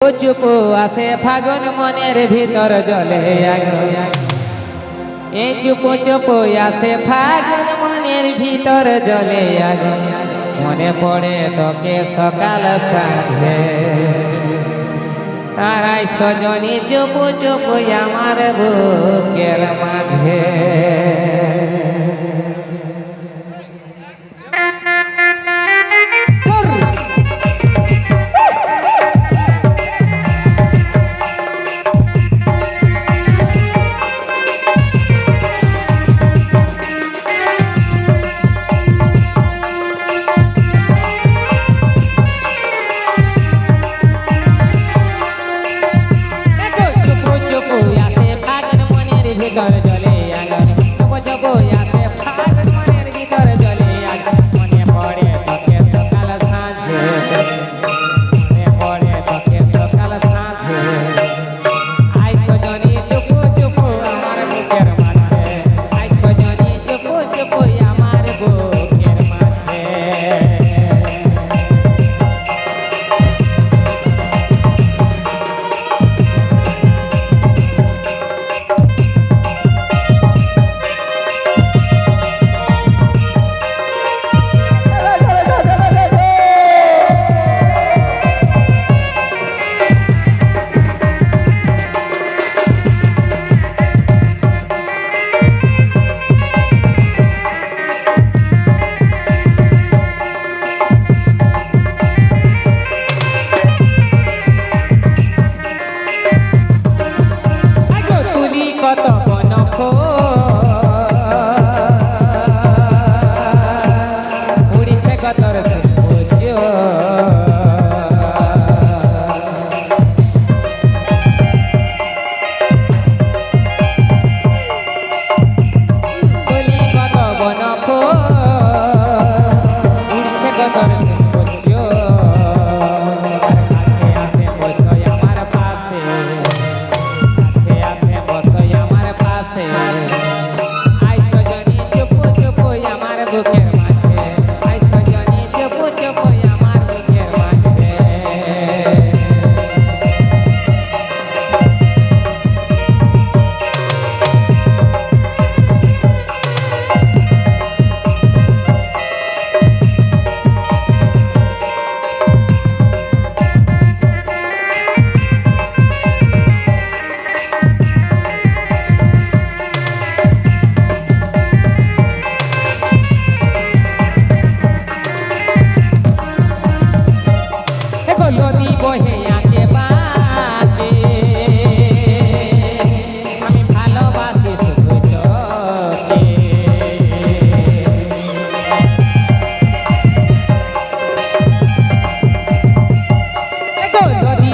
চুপ আসে ফাগুন মনের ভিতর জলে এ চুপ চুপ আসে ফাগুন মনের ভিতর জলে মনে পড়ে তোকে সকাল সাঁঝে। তারাই সজনী চুপ চুপ আমার বুকের মাঝে।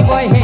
boy, hey.